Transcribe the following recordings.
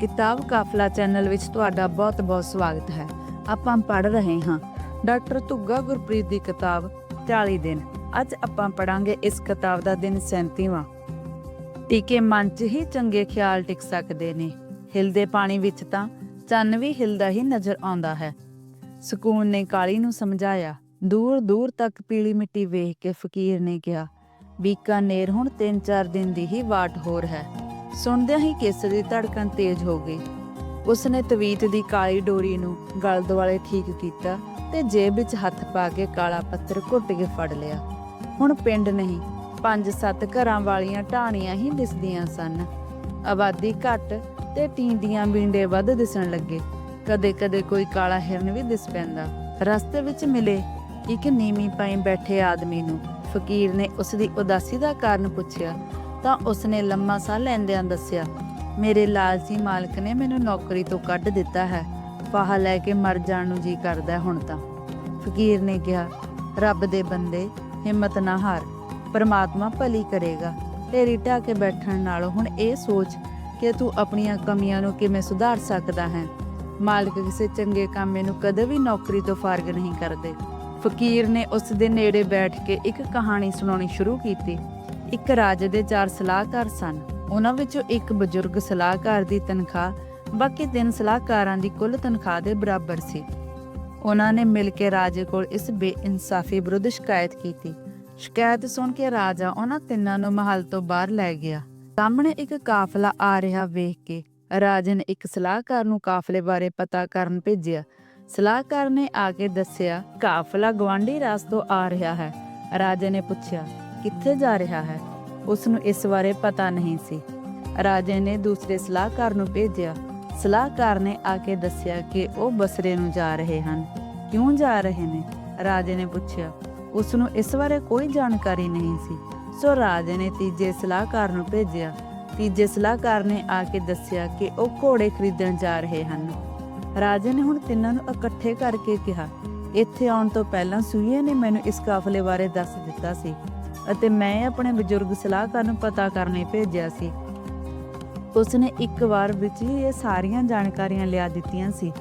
ਕਿਤਾਬ ਕਾਫਲਾ ਚੈਨਲ ਵਿੱਚ ਤੁਹਾਡਾ ਬਹੁਤ-ਬਹੁਤ ਸਵਾਗਤ ਹੈ। ਆਪਾਂ ਪੜ੍ਹ ਰਹੇ ਹਾਂ ਡਾਕਟਰ ਧੁੱਗਾ ਗੁਰਪ੍ਰੀਤ ਦੀ ਕਿਤਾਬ 40 ਦਿਨ। ਅੱਜ ਆਪਾਂ ਪੜਾਂਗੇ ਇਸ ਕਿਤਾਬ ਦਾ ਦਿਨ 37ਵਾਂ ਟੀਕੇ ਮਨ 'ਚ ਹੀ ਚੰਗੇ ਖਿਆਲ ਟਿਕ ਸਕਦੇ ਨੇ। ਹਿਲਦੇ ਪਾਣੀ ਵਿੱਚ ਤਾਂ ਚੰਨ ਵੀ ਹਿਲਦਾ ਹੀ ਨਜ਼ਰ ਆਉਂਦਾ ਹੈ। ਸਕੂਨ ਨੇ ਕਾਲੀ ਨੂੰ ਸਮਝਾਇਆ ਦੂਰ ਦੂਰ ਤੱਕ ਪੀਲੀ ਮਿੱਟੀ ਵੇਖ ਕੇ ਫਕੀਰ ਨੇ ਕਿਹਾ, ਬੀਕਾਨੇਰ ਹੁਣ 3-4 ਦਿਨ ਦੀ ਹੀ ਵਾਟ ਹੋਰ ਹੈ। ਸੁਣਦਿਆਂ ਹੀ ਕੇਸਰ ਦੀ ਧੜਕਣ ਤੇਜ਼ ਹੋ ਗਈ। ਉਸਨੇ ਤਵੀਤ ਦੀ ਕਾਲੀ ਡੋਰੀ ਨੂੰ ਗਲ ਦੁਆਲੇ ਠੀਕ ਕੀਤਾ ਤੇ ਜੇਬ ਵਿੱਚ ਹੱਥ ਪਾ ਕੇ ਕਾਲਾ ਪੱਥਰ ਘੁੱਟ ਕੇ ਫੜ ਲਿਆ। ਹੁਣ ਪਿੰਡ ਨਹੀਂ, ਪੰਜ ਸੱਤ ਘਰਾਂ ਵਾਲੀਆਂ ਢਾਣੀਆਂ ਹੀ ਦਿਸਦੀਆਂ ਸਨ। ਆਬਾਦੀ ਘੱਟ ਤੇ ਟੀਂਡੀਆਂ ਬਿੰਡੇ ਵੱਧ ਦਿਸਣ ਲੱਗੇ। ਕਦੇ-ਕਦੇ ਕੋਈ ਕਾਲਾ ਹਿਰਨ ਵੀ ਦਿਸ ਪੈਂਦਾ। ਰਸਤੇ ਵਿੱਚ ਮਿਲੇ ਇੱਕ ਨੀਮੀ ਪਾਈ ਬੈਠੇ ਆਦਮੀ ਨੂੰ। ਫਕੀਰ ਨੇ ਉਸ ਦੀ ਉਦਾਸੀ ਦਾ ਕਾਰਨ ਪੁੱਛਿਆ। ਤਾਂ ਉਸਨੇ ਲੰਮਾ ਸਾਹ ਲੈਂਦਿਆਂ ਦੱਸਿਆ, ਮੇਰੇ ਲਾਲਚੀ ਮਾਲਕ ਨੇ ਮੈਨੂੰ ਨੌਕਰੀ ਤੋਂ ਕੱਢ ਦਿੱਤਾ ਹੈ। ਫਾਹਾ ਲੈ ਕੇ ਮਰ ਜਾਣ ਨੂੰ ਜੀ ਕਰਦਾ ਹੁਣ ਤਾਂ। ਫਕੀਰ ਨੇ ਕਿਹਾ, ਰੱਬ ਦੇ ਬੰਦੇ, ਹਿੰਮਤ ਨਾ ਹਾਰ। ਪਰਮਾਤਮਾ ਭਲੀ ਕਰੇਗਾ। ਤੇਰੀ ਢਾ ਕੇ ਬੈਠਣ ਨਾਲੋਂ ਹੁਣ ਇਹ ਸੋਚ ਕਿ ਤੂੰ ਆਪਣੀਆਂ ਕਮੀਆਂ ਨੂੰ ਕਿਵੇਂ ਸੁਧਾਰ ਸਕਦਾ ਹੈ। ਮਾਲਕ ਕਿਸੇ ਚੰਗੇ ਕਾਮੇ ਨੂੰ ਕਦੇ ਵੀ ਨੌਕਰੀ ਤੋਂ ਫਾਰਗ ਨਹੀਂ ਕਰਦੇ। ਫਕੀਰ ਨੇ ਉਸ ਦੇ ਨੇੜੇ ਬੈਠ ਕੇ ਇੱਕ ਕਹਾਣੀ ਸੁਣਾਉਣੀ ਸ਼ੁਰੂ ਕੀਤੀ। ਇੱਕ ਰਾਜੇ ਦੇ ਚਾਰ ਸਲਾਹਕਾਰ ਸਨ। ਉਹਨਾਂ ਵਿੱਚੋਂ ਇੱਕ ਬਜ਼ੁਰਗ ਸਲਾਹਕਾਰ ਦੀ ਤਨਖਾਹ, ਬਾਕੀ ਤਿੰਨ ਸਲਾਹਕਾਰਾਂ ਦੀ ਕੁੱਲ ਤਨਖਾਹ ਦੇ ਬਰਾਬਰ ਸੀ। ਉਹਨਾਂ ਨੇ ਮਿਲ ਕੇ ਰਾਜੇ ਕੋਲ ਇਸ ਬੇਇਨਸਾਫੀ ਵਿਰੁੱਧ ਸ਼ਿਕਾਇਤ ਕੀਤੀ। ਸ਼ਿਕਾਇਤ ਸੁਣ ਕੇ ਰਾਜਾ ਉਹਨਾਂ ਤਿੰਨਾਂ ਨੂੰ ਮਹਲ ਤੋਂ ਬਾਹਰ ਲੈ ਗਿਆ। ਸਾਹਮਣੇ ਇੱਕ ਕਾਫਲਾ ਆ ਰਿਹਾ ਵੇਖ ਕੇ ਰਾਜੇ ਨੇ ਇੱਕ ਸਲਾਹਕਾਰ ਨੂੰ ਕਾਫਲੇ ਬਾਰੇ ਪਤਾ ਕਰਨ ਭੇਜਿਆ। ਸਲਾਹਕਾਰ ਨੇ ਆ ਕੇ ਦੱਸਿਆ, ਕਾਫਲਾ ਗਵਾਂਢੀ ਰਾਸ ਤੋਂ ਆ ਰਿਹਾ ਹੈ। ਰਾਜੇ ਨੇ ਪੁੱਛਿਆ ਕਿੱਥੇ ਜਾ ਰਿਹਾ ਹੈ? ਉਸ ਨੂੰ ਇਸ ਬਾਰੇ ਪਤਾ ਨਹੀਂ ਸੀ। ਰਾਜੇ ਨੇ ਦੂਸਰੇ ਸਲਾਹਕਾਰ ਨੂੰ ਭੇਜਿਆ। ਸਲਾਹਕਾਰ ਨੇ ਆ ਕੇ ਦੱਸਿਆ ਕਿ ਉਹ ਬਸਰੇ ਨੂੰ ਜਾ ਰਹੇ ਹਨ। ਕਿਉਂ ਜਾ ਰਹੇ ਨੇ? ਰਾਜੇ ਨੇ ਪੁੱਛਿਆ। ਉਸ ਨੂੰ ਇਸ ਬਾਰੇ ਕੋਈ ਜਾਣਕਾਰੀ ਨਹੀਂ ਸੀ। ਸੋ ਰਾਜੇ ਨੇ ਤੀਜੇ ਸਲਾਹਕਾਰ ਨੂੰ ਭੇਜਿਆ। ਤੀਜੇ ਸਲਾਹਕਾਰ ਨੇ ਆ ਕੇ ਦੱਸਿਆ ਕਿ ਉਹ ਘੋੜੇ ਖਰੀਦਣ ਜਾ ਰਹੇ ਹਨ। ਰਾਜੇ ਨੇ ਹੁਣ ਤਿੰਨਾਂ ਨੂੰ ਇਕੱਠੇ ਕਰਕੇ ਕਿਹਾ। ਇੱਥੇ ਆਉਣ ਤੋਂ ਪਹਿਲਾਂ ਸੂਈਏ ਨੇ ਮੈਨੂੰ ਇਸ ਕਾਫਲੇ ਬਾਰੇ ਦੱਸ ਦਿੱਤਾ ਸੀ। ਅਤੇ ਮੈਂ ਆਪਣੇ ਬਜ਼ੁਰਗ ਸਲਾਹਕਾਰ ਨੂੰ ਪਤਾ ਕਰਨੇ ਭੇਜਿਆ ਸੀ। ਉਸਨੇ ਇੱਕ ਵਾਰ ਵਿੱਚ ਹੀ ਇਹ ਸਾਰੀਆਂ ਜਾਣਕਾਰੀਆਂ ਲਿਆ ਦਿੱਤੀਆਂ ਸੀ।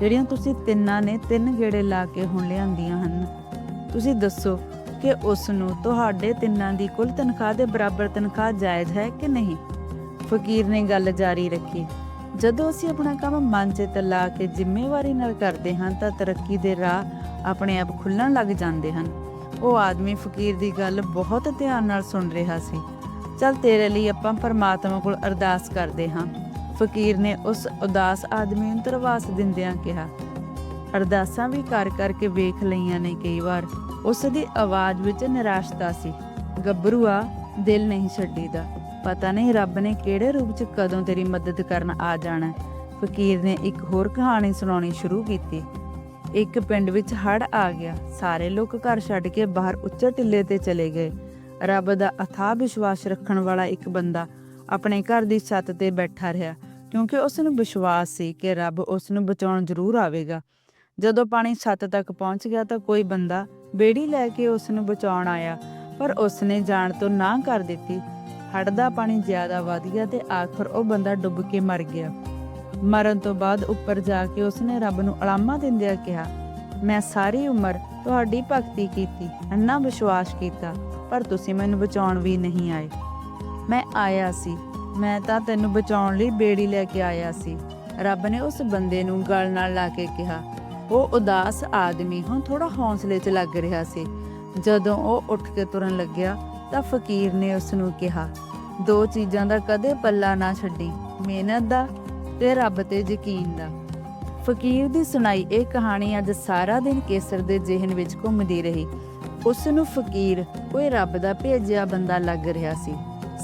ਜਿਹੜੀਆਂ ਤੁਸੀਂ ਤਿੰਨਾਂ ਨੇ ਤਿੰਨ ਗੇੜੇ ਲਾ ਕੇ ਹੁਣ ਲਿਆਂਦੀਆਂ ਹਨ। ਤੁਸੀਂ ਦੱਸੋ ਕਿ ਉਸ ਨੂੰ ਤੁਹਾਡੇ ਤਿੰਨਾਂ ਦੀ ਕੁੱਲ ਤਨਖਾਹ ਦੇ ਬਰਾਬਰ ਤਨਖਾਹ ਜਾਇਜ਼ ਹੈ ਕਿ ਨਹੀਂ? ਫਕੀਰ ਨੇ ਗੱਲ ਜਾਰੀ ਰੱਖੀ। ਜਦੋਂ ਅਸੀਂ ਆਪਣਾ ਕੰਮ ਮਨ 'ਚ ਲਾ ਕੇ ਜ਼ਿੰਮੇਵਾਰੀ ਨਾਲ ਕਰਦੇ ਹਾਂ ਤਾਂ ਤਰੱਕੀ ਦੇ ਰਾਹ ਆਪਣੇ ਆਪ ਖੁੱਲਣ ਲੱਗ ਜਾਂਦੇ ਹਨ। ਉਹ ਆਦਮੀ ਫਕੀਰ ਦੀ ਗੱਲ ਬਹੁਤ ਧਿਆਨ ਨਾਲ ਸੁਣ ਰਿਹਾ ਸੀ। ਚਲ ਤੇਰੇ ਲਈ ਆਪਾਂ ਪਰਮਾਤਮਾ ਕੋਲ ਅਰਦਾਸ ਕਰਦੇ ਹਾਂ। ਫਕੀਰ ਨੇ ਉਸ ਉਦਾਸ ਆਦਮੀ ਨੂੰ ਤਰਵਾਸ ਦਿੰਦਿਆਂ ਕਿਹਾ। ਅਰਦਾਸਾਂ ਵੀ ਕਰ ਕਰਕੇ ਵੇਖ ਲਈਆਂ ਨੇ ਕਈ ਵਾਰ। ਉਸ ਦੀ ਆਵਾਜ਼ ਵਿੱਚ ਨਿਰਾਸ਼ਤਾ ਸੀ। ਗੱਭਰੂਆ, ਦਿਲ ਨਹੀਂ ਛੱਡੀਦਾ। ਪਤਾ ਨਹੀਂ ਰੱਬ ਨੇ ਕਿਹੜੇ ਰੂਪ 'ਚ ਕਦੋਂ ਤੇਰੀ ਮਦਦ ਕਰਨ ਆ ਜਾਣਾ। ਫਕੀਰ ਨੇ ਇੱਕ ਹੋਰ ਕਹਾਣੀ ਸੁਣਾਉਣੀ ਸ਼ੁਰੂ ਕੀਤੀ। ਇੱਕ ਪਿੰਡ ਵਿੱਚ ਹੜ ਆ ਗਿਆ। ਸਾਰੇ ਲੋਕ ਘਰ ਛੱਡ ਕੇ ਬਾਹਰ ਉੱਚੇ ਟਿੱਲੇ ਤੇ ਚਲੇ ਗਏ। ਰੱਬ ਦਾ ਅਥਾਹ ਵਿਸ਼ਵਾਸ ਰੱਖਣ ਵਾਲਾ ਇੱਕ ਬੰਦਾ ਆਪਣੇ ਘਰ ਦੀ ਛੱਤ ਤੇ ਬੈਠਾ ਰਿਹਾ, ਕਿਉਂਕਿ ਉਸ ਨੂੰ ਵਿਸ਼ਵਾਸ ਸੀ ਕਿ ਰੱਬ ਉਸ ਨੂੰ ਬਚਾਉਣ ਜ਼ਰੂਰ ਆਵੇਗਾ। ਜਦੋਂ ਪਾਣੀ ਛੱਤ ਤੱਕ ਪਹੁੰਚ ਗਿਆ ਤਾਂ ਕੋਈ ਬੰਦਾ ਬੇੜੀ ਲੈ ਕੇ ਉਸ ਨੂੰ ਬਚਾਉਣ ਆਇਆ, ਪਰ ਉਸ ਨੇ ਜਾਣ ਤੋਂ ਨਾ ਕਰ ਦਿੱਤੀ। ਹੜ ਦਾ ਪਾਣੀ ਜ਼ਿਆਦਾ ਵਧ ਗਿਆ ਤੇ ਆਖਰ ਉਹ ਬੰਦਾ ਡੁੱਬ ਕੇ ਮਰ ਗਿਆ। ਮਰਨ ਤੋਂ ਬਾਅਦ ਉੱਪਰ ਜਾ ਕੇ ਉਸਨੇ ਰੱਬ ਨੂੰ ਅਲਾਮਾ ਦਿੰਦਿਆਂ ਕਿਹਾ, ਮੈਂ ਸਾਰੀ ਉਮਰ ਤੁਹਾਡੀ ਭਗਤੀ ਕੀਤੀ ਅੰਨਾ ਵਿਸ਼ਵਾਸ ਕੀਤਾ, ਪਰ ਤੁਸੀਂ ਮੈਨੂੰ ਬਚਾਉਣ ਵੀ ਨਹੀਂ ਆਏ। ਮੈਂ ਆਇਆ ਸੀ, ਮੈਂ ਤਾਂ ਤੈਨੂੰ ਬਚਾਉਣ ਲਈ ਬੇੜੀ ਲੈ ਕੇ ਆਇਆ ਸੀ। ਰੱਬ ਨੇ ਉਸ ਬੰਦੇ ਨੂੰ ਗਲ ਨਾਲ ਲਾ ਕੇ ਕਿਹਾ, ਉਹ ਉਦਾਸ ਆਦਮੀ ਹੁਣ ਥੋੜਾ ਹੌਸਲੇ 'ਚ ਲੱਗ ਰਿਹਾ ਸੀ। ਜਦੋਂ ਉਹ ਉੱਠ ਕੇ ਤੁਰਨ ਲੱਗਿਆ, ਤਾਂ ਫਕੀਰ ਨੇ ਉਸ ਨੂੰ ਕਿਹਾ, ਦੋ ਚੀਜ਼ਾਂ ਦਾ ਕਦੇ ਪੱਲਾ ਨਾ ਛੱਡੀ, ਮਿਹਨਤ ਦਾ ਤੇ ਰੱਬ ਤੇ ਯਕੀਨ ਦਾ। ਫਕੀਰ ਦੀ ਸੁਣਾਈ ਇਹ ਕਹਾਣੀ ਅੱਜ ਸਾਰਾ ਦਿਨ ਕੇਸਰ ਦੇ ਜ਼ਿਹਨ ਵਿੱਚ ਘੁੰਮਦੀ ਰਹੀ। ਉਸ ਨੂੰ ਫਕੀਰ ਕੋਈ ਰੱਬ ਦਾ ਭੇਜਿਆ ਬੰਦਾ ਲੱਗ ਰਿਹਾ ਸੀ।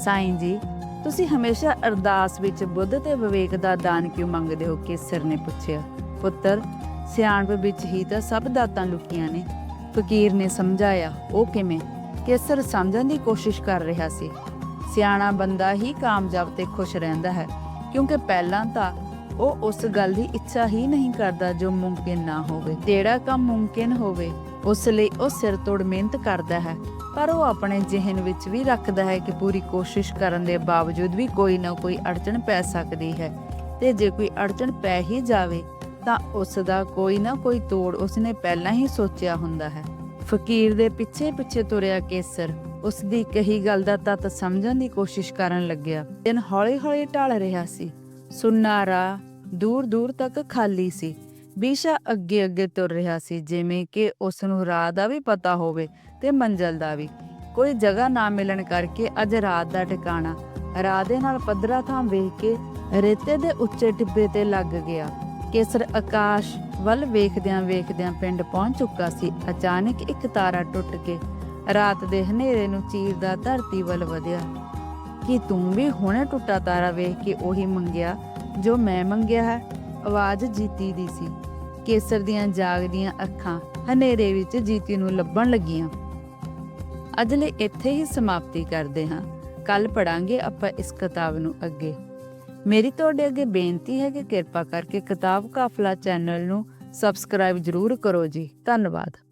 ਸਾਈਂ ਜੀ, ਤੁਸੀਂ ਹਮੇਸ਼ਾ ਅਰਦਾਸ ਵਿੱਚ ਬੁੱਧ ਤੇ ਵਿਵੇਕ ਦਾ ਦਾਨ ਕਿਉਂ ਮੰਗਦੇ ਹੋ? ਕੇਸਰ ਨੇ ਪੁੱਛਿਆ। ਪੁੱਤਰ, ਸਿਆਣਪ ਵਿੱਚ ਹੀ ਤਾਂ ਸਭ ਦਾਤਾਂ ਲੁਕੀਆਂ ਨੇ। ਫਕੀਰ ਨੇ ਸਮਝਾਇਆ, ਉਹ ਕਿਵੇਂ? ਕੇਸਰ ਸਮਝਣ ਦੀ ਕੋਸ਼ਿਸ਼ ਕਰ ਰਿਹਾ ਸੀ। ਸਿਆਣਾ ਬੰਦਾ ਹੀ ਕਾਮਯਾਬ ਤੇ ਖੁਸ਼ ਰਹਿੰਦਾ ਹੈ। ਕਿਉਂਕਿ ਪਹਿਲਾਂ ਤਾਂ ਉਹ ਉਸ ਗੱਲ ਦੀ ਇੱਛਾ ਹੀ ਨਹੀਂ ਕਰਦਾ ਜੋ ਮੁਮਕਿਨ ਨਾ ਹੋਵੇ। ਜਿਹੜਾ ਕੰਮ ਮੁਮਕਿਨ ਹੋਵੇ, ਉਸ ਲਈ ਉਹ ਸਿਰ ਤੋੜ ਮਿਹਨਤ ਕਰਦਾ ਹੈ। ਪਰ ਉਹ ਆਪਣੇ ਜ਼ਿਹਨ ਵਿੱਚ ਵੀ ਰੱਖਦਾ ਹੈ ਕਿ ਪੂਰੀ ਕੋਸ਼ਿਸ਼ ਕਰਨ ਦੇ ਬਾਵਜੂਦ ਵੀ ਕੋਈ ਨਾ ਕੋਈ ਅੜਚਣ ਪੈ ਸਕਦੀ ਹੈ। ਤੇ ਜੇ ਕੋਈ ਅੜਚਣ ਪੈ ਹੀ ਜਾਵੇ, ਤਾਂ ਉਸ ਦਾ ਕੋਈ ਨਾ ਕੋਈ ਤੋੜ ਉਸਨੇ ਪਹਿਲਾਂ ਹੀ ਸੋਚਿਆ ਹੁੰਦਾ ਹੈ। ਫਕੀਰ ਦੇ ਪਿੱਛੇ ਪਿੱਛੇ ਤੁਰਿਆ ਕੇਸਰ ਉਸ ਦੀ ਕਹੀ ਗੱਲ ਦਾ ਤੱਤ ਸਮਝਣ ਦੀ ਕੋਸ਼ਿਸ਼ ਕਰਨ ਲੱਗਿਆ। ਦਿਨ ਹੌਲੀ-ਹੌਲੀ ਢਲ ਰਿਹਾ ਸੀ। ਸੁੰਨਾ ਰਾਹ ਦੂਰ ਦੂਰ ਤੱਕ ਖਾਲੀ ਸੀ। ਬੀਸ਼ਾ ਅੱਗੇ ਅੱਗੇ ਤੁਰ ਰਿਹਾ ਸੀ, ਜਿਵੇਂ ਕਿ ਉਸ ਨੂੰ ਰਾਹ ਦਾ ਵੀ ਪਤਾ ਹੋਵੇ ਤੇ ਮੰਜ਼ਲ ਦਾ ਵੀ। ਕੋਈ ਜਗ੍ਹਾ ਨਾ ਮਿਲਣ ਕਰਕੇ ਅੱਜ ਰਾਤ ਦਾ ਟਿਕਾਣਾ। ਰਾਹ ਦੇ ਨਾਲ ਪੱਧਰਾ ਥਾਂ ਵੇਖ ਕੇ ਰੇਤੇ ਦੇ ਉੱਚੇ ਟਿੱਬੇ ਤੇ ਲੱਗ ਗਿਆ। ਕੇਸਰ ਆਕਾਸ਼ ਵੱਲ ਵੇਖਦਿਆਂ ਵੇਖਦਿਆਂ ਪਿੰਡ ਪਹੁੰਚ ਚੁੱਕਾ ਸੀ। ਅਚਾਨਕ ਇੱਕ ਤਾਰਾ ਟੁੱਟ ਕੇ ਰਾਤ ਦੇ ਹਨੇਰੇ ਨੂੰ ਚੀਰਦਾ ਧਰਤੀ ਵੱਲ ਵਧਿਆ। ਕਿ ਤੂੰ ਵੀ ਹੁਣੇ ਟੁੱਟਾ ਤਾਰਾ ਵੇਖ ਕੇ ਉਹੀ ਮੰਗਿਆ ਜੋ ਮੈਂ ਮੰਗਿਆ ਹੈ? ਆਵਾਜ਼ ਜੀਤੀ ਦੀ ਸੀ। ਕੇਸਰ ਦੀਆਂ ਜਾਗਦੀਆਂ ਅੱਖਾਂ ਹਨੇਰੇ ਵਿੱਚ ਜੀਤੀ ਨੂੰ ਲੱਭਣ ਲੱਗੀਆਂ। ਅੱਜ ਲਈ ਇੱਥੇ ਹੀ ਸਮਾਪਤੀ ਕਰਦੇ ਹਾਂ। ਕੱਲ ਪੜਾਂਗੇ ਆਪਾਂ ਇਸ ਕਿਤਾਬ ਨੂੰ ਅੱਗੇ। ਮੇਰੀ ਤੁਹਾਡੇ ਅੱਗੇ ਬੇਨਤੀ ਹੈ ਕਿ ਕਿਰਪਾ ਕਰਕੇ ਕਿਤਾਬ ਕਾਫਲਾ ਚੈਨਲ ਨੂੰ ਸਬਸਕ੍ਰਾਈਬ ਜ਼ਰੂਰ ਕਰੋ ਜੀ। ਧੰਨਵਾਦ।